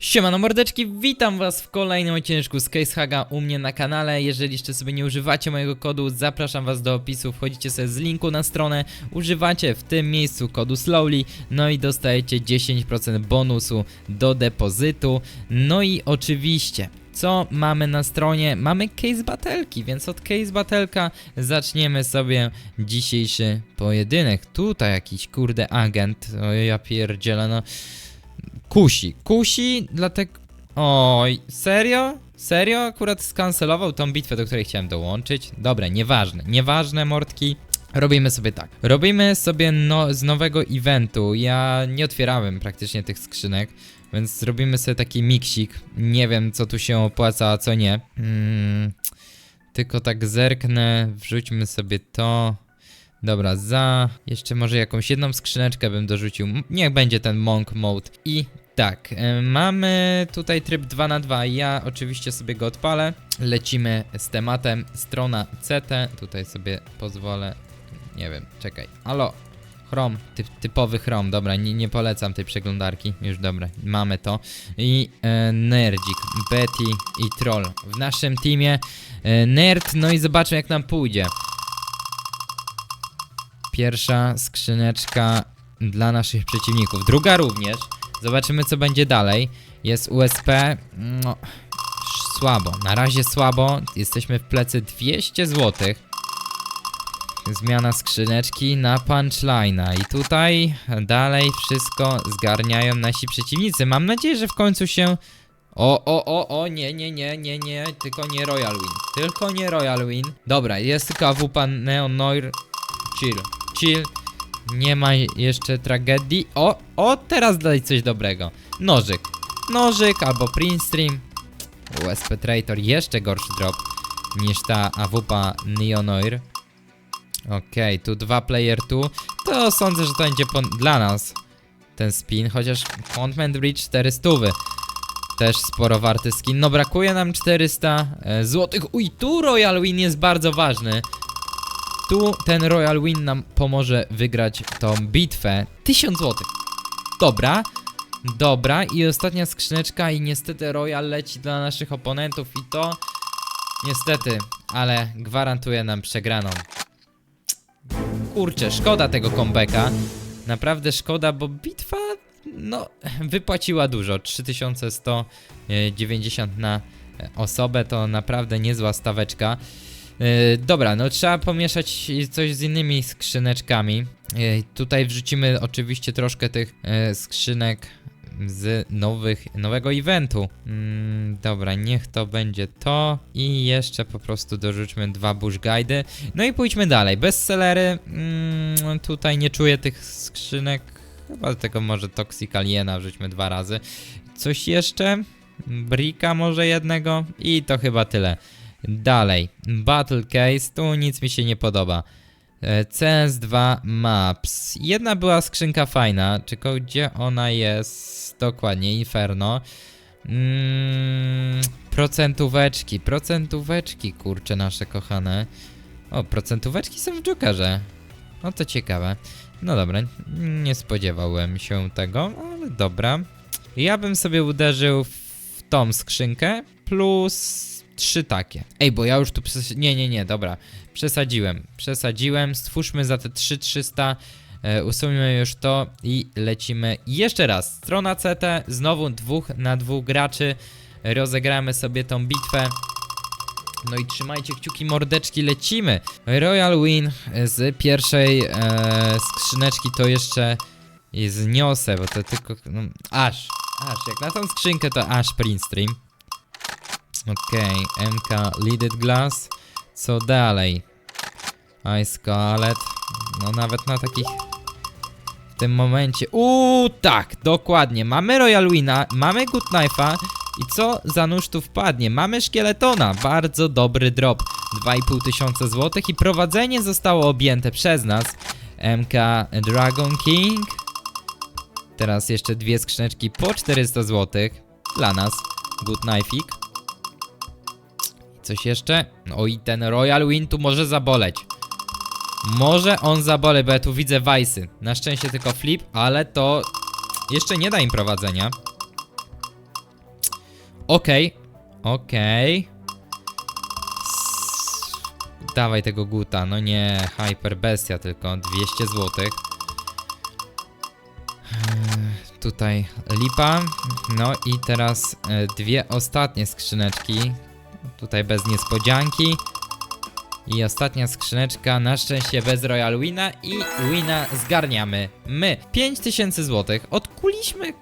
Siemano mordeczki, witam was w kolejnym odcineczku z Casehaga u mnie na kanale. Jeżeli jeszcze sobie nie używacie mojego kodu, zapraszam was do opisu, wchodzicie sobie z linku na stronę, używacie w tym miejscu kodu SLOWLY, no i dostajecie 10% bonusu do depozytu. No i oczywiście, co mamy na stronie? Mamy case batelki, więc od case batelka zaczniemy sobie dzisiejszy pojedynek. Tutaj jakiś kurde agent, o ja pierdzielę no. Kusi, kusi, dlatego... Oj, serio? Serio? Akurat skancelował tą bitwę, do której chciałem dołączyć? Dobra, nieważne, nieważne mordki. Robimy sobie tak. Robimy sobie no, z nowego eventu. Ja nie otwierałem praktycznie tych skrzynek, więc zrobimy sobie taki miksik. Nie wiem, co tu się opłaca, a co nie. Mm, tylko tak zerknę, wrzućmy sobie to. Dobra, za jeszcze może jakąś jedną skrzyneczkę bym dorzucił. Niech będzie ten Monk Mode. I tak, e, mamy tutaj tryb 2 na 2 Ja oczywiście sobie go odpalę. Lecimy z tematem strona CT. Tutaj sobie pozwolę. Nie wiem, czekaj. Alo. Chrome, typ, typowy Chrome, dobra, nie, nie polecam tej przeglądarki, już dobra, mamy to. I e, Nerdzik, Betty i Troll. W naszym teamie e, Nerd, no i zobaczmy jak nam pójdzie. Pierwsza skrzyneczka dla naszych przeciwników. Druga również. Zobaczymy, co będzie dalej. Jest USP. No, słabo. Na razie słabo. Jesteśmy w plecy 200 zł. Zmiana skrzyneczki na punchline'a. I tutaj dalej wszystko zgarniają nasi przeciwnicy. Mam nadzieję, że w końcu się. O, o, o, o, nie, nie, nie, nie, nie, tylko nie Royal Win. Tylko nie Royal Win. Dobra, jest tylko AWP Neon Noir. Chill, chill. Nie ma jeszcze tragedii. O, o, teraz daj coś dobrego. Nożyk. Nożyk albo print stream. USP Traitor jeszcze gorszy drop niż ta AWP Neonoir. Okej, tu dwa player tu. To sądzę, że to będzie dla nas ten spin, chociaż Contment Bridge 400. Też sporo warty skin. No brakuje nam 400 e, złotych. Uj, tu Royal Win jest bardzo ważny. Tu ten Royal Win nam pomoże wygrać tą bitwę. 1000 zł. Dobra. Dobra. I ostatnia skrzyneczka i niestety Royal leci dla naszych oponentów i to niestety, ale gwarantuje nam przegraną. Kurczę, szkoda tego comebacka. Naprawdę szkoda, bo bitwa no wypłaciła dużo. 3190 na osobę to naprawdę niezła staweczka. Yy, dobra, no trzeba pomieszać coś z innymi skrzyneczkami. Yy, tutaj wrzucimy oczywiście troszkę tych yy, skrzynek z nowych, nowego eventu. Mm, dobra, niech to będzie to. I jeszcze po prostu dorzućmy dwa bush guidy. No i pójdźmy dalej. Bestsellery. Mm, tutaj nie czuję tych skrzynek. Chyba tego może Toxic Aliena wrzućmy dwa razy. Coś jeszcze? Brika może jednego? I to chyba tyle. Dalej, Battle Case, tu nic mi się nie podoba. E, CS2 Maps. Jedna była skrzynka fajna, tylko gdzie ona jest? Dokładnie, Inferno. Mm, procentóweczki, procentóweczki, kurcze nasze kochane. O, procentóweczki są w Jokerze. No to ciekawe. No dobra, nie spodziewałem się tego, ale dobra. Ja bym sobie uderzył w tą skrzynkę plus trzy takie. Ej, bo ja już tu przes- Nie, nie, nie, dobra. Przesadziłem. Przesadziłem. Stwórzmy za te 3300. E, usuńmy już to i lecimy jeszcze raz. Strona CT, znowu dwóch na dwóch graczy. Rozegramy sobie tą bitwę. No i trzymajcie kciuki mordeczki, lecimy. Royal Win z pierwszej e, skrzyneczki to jeszcze zniosę, bo to tylko... No, aż, aż, jak na tą skrzynkę to aż print stream. Okej, MK Leaded Glass. Co dalej? Ice Scarlet. No nawet na takich... W tym momencie... Uuu, tak, dokładnie. Mamy Royal Wina, mamy Good Knife'a. I co za nóż tu wpadnie? Mamy Szkieletona. Bardzo dobry drop. 2,5 tysiąca złotych i prowadzenie zostało objęte przez nas. MK Dragon King. Teraz jeszcze dwie skrzyneczki po 400 złotych. Dla nas. Good Knife'ik. Coś jeszcze? O i ten Royal Win tu może zaboleć. Może on zabole, bo ja tu widzę Vice'y. Na szczęście tylko flip, ale to jeszcze nie da im prowadzenia. Okej, okej. S- Dawaj tego guta, no nie, Hyper Bestia tylko, 200 zł. Tutaj lipa, no i teraz e, dwie ostatnie skrzyneczki, tutaj bez niespodzianki. I ostatnia skrzyneczka, na szczęście bez Royal Wina i Wina zgarniamy my. 5000 zł, odkuliśmy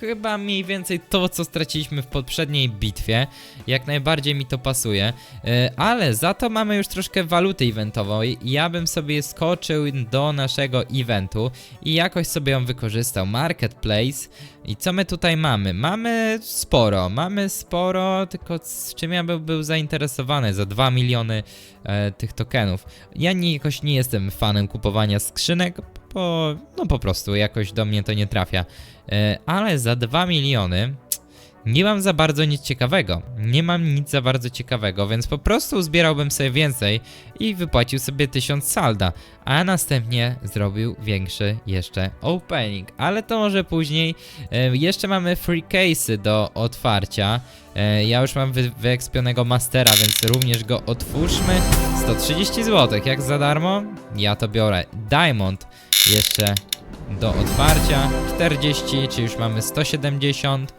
chyba mniej więcej to, co straciliśmy w poprzedniej bitwie. Jak najbardziej mi to pasuje. E, Ale za to mamy już troszkę waluty eventowej. Ja bym sobie skoczył do naszego eventu i jakoś sobie ją wykorzystał. Marketplace. I co my tutaj mamy? Mamy sporo, mamy sporo, tylko z czym ja bym był zainteresowany za 2 miliony e, tych tokenów. Ja nie, jakoś nie jestem fanem kupowania skrzynek, bo no po prostu jakoś do mnie to nie trafia. E, ale za 2 miliony nie mam za bardzo nic ciekawego. Nie mam nic za bardzo ciekawego, więc po prostu zbierałbym sobie więcej i wypłacił sobie 1000 salda, a następnie zrobił większy jeszcze opening. Ale to może później. E, jeszcze mamy free case'y do otwarcia. E, ja już mam wy wyekspionego mastera, więc również go otwórzmy. 130 zł, jak za darmo? Ja to biorę. Diamond jeszcze do otwarcia. 40, czy już mamy 170.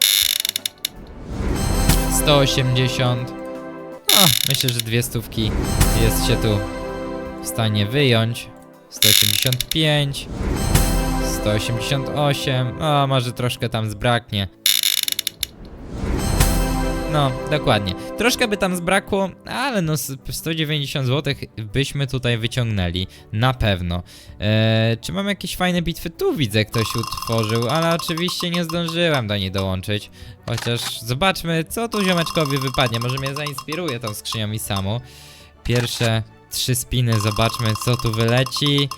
180. No, myślę, że dwie stówki jest się tu w stanie wyjąć. 185. 188. O, może troszkę tam zbraknie. No, dokładnie. Troszkę by tam zbrakło, ale no s- 190 zł byśmy tutaj wyciągnęli. Na pewno. Eee, czy mam jakieś fajne bitwy? Tu widzę, ktoś utworzył, ale oczywiście nie zdążyłem do niej dołączyć. Chociaż zobaczmy, co tu ziomeczkowi wypadnie. Może mnie zainspiruje tą skrzynią i samo. Pierwsze trzy spiny, zobaczmy, co tu wyleci.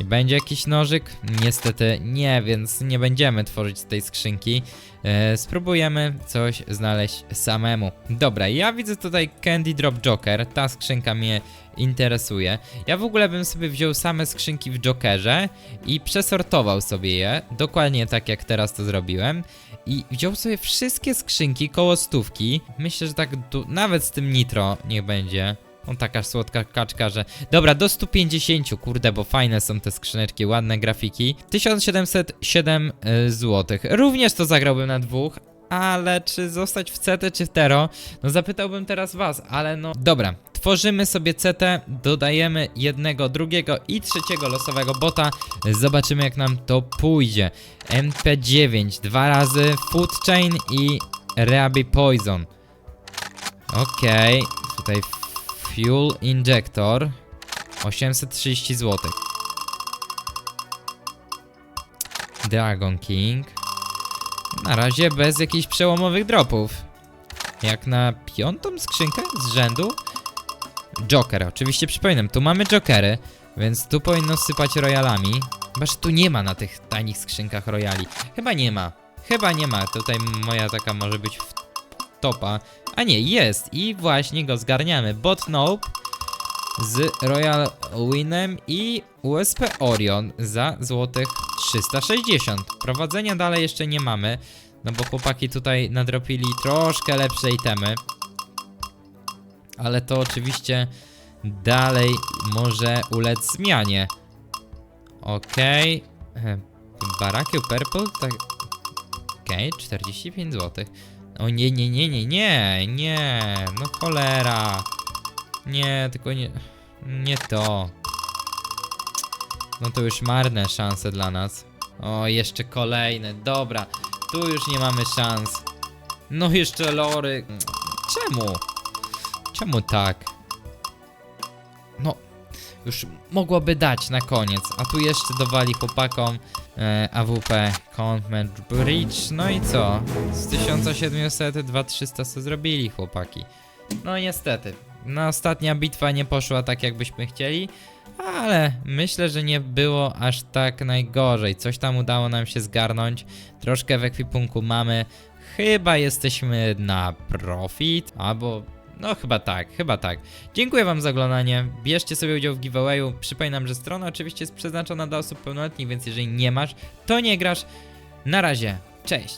I będzie jakiś nożyk? Niestety nie, więc nie będziemy tworzyć z tej skrzynki. E, spróbujemy coś znaleźć samemu. Dobra, ja widzę tutaj Candy Drop Joker. Ta skrzynka mnie interesuje. Ja w ogóle bym sobie wziął same skrzynki w Jokerze i przesortował sobie je, dokładnie tak jak teraz to zrobiłem. I wziął sobie wszystkie skrzynki koło stówki. Myślę, że tak nawet z tym nitro niech będzie. On taka słodka kaczka, że... Dobra, do 150, kurde, bo fajne są te skrzyneczki, ładne grafiki. 1707 zł. Również to zagrałbym na dwóch, ale czy zostać w CT czy w Tero? No zapytałbym teraz was, ale no... Dobra, tworzymy sobie CT, dodajemy jednego, drugiego i trzeciego losowego bota. Zobaczymy jak nam to pójdzie. MP9, dwa razy, Food Chain i Reaby Poison. Okej, tutaj Fuel Injector 830 zł. Dragon King. Na razie bez jakichś przełomowych dropów. Jak na piątą skrzynkę z rzędu. Joker, oczywiście przypominam, tu mamy jokery, więc tu powinno sypać royalami. Chyba, że tu nie ma na tych tanich skrzynkach royali. Chyba nie ma. Chyba nie ma. Tutaj moja taka może być w topa. A nie, jest i właśnie go zgarniamy. Bot Nope z Royal Winem i USP Orion za złotych 360. Prowadzenia dalej jeszcze nie mamy, no bo chłopaki tutaj nadropili troszkę lepsze itemy. Ale to oczywiście dalej może ulec zmianie. Okej. Okay. Barakiu Purple, tak... Okej, 45 zł. O nie, nie, nie, nie, nie, nie, no cholera. Nie, tylko nie, nie to. No to już marne szanse dla nas. O, jeszcze kolejne, dobra. Tu już nie mamy szans. No jeszcze lory. Czemu? Czemu tak? Już mogłoby dać na koniec, a tu jeszcze dowali chłopakom e, AWP Content Bridge, no i co? Z 1700 2300 co zrobili chłopaki. No niestety, no ostatnia bitwa nie poszła tak jakbyśmy chcieli, ale myślę, że nie było aż tak najgorzej. Coś tam udało nam się zgarnąć, troszkę w ekwipunku mamy. Chyba jesteśmy na profit, albo no chyba tak, chyba tak. Dziękuję wam za oglądanie, bierzcie sobie udział w giveawayu. Przypominam, że strona oczywiście jest przeznaczona dla osób pełnoletnich, więc jeżeli nie masz, to nie grasz. Na razie, cześć!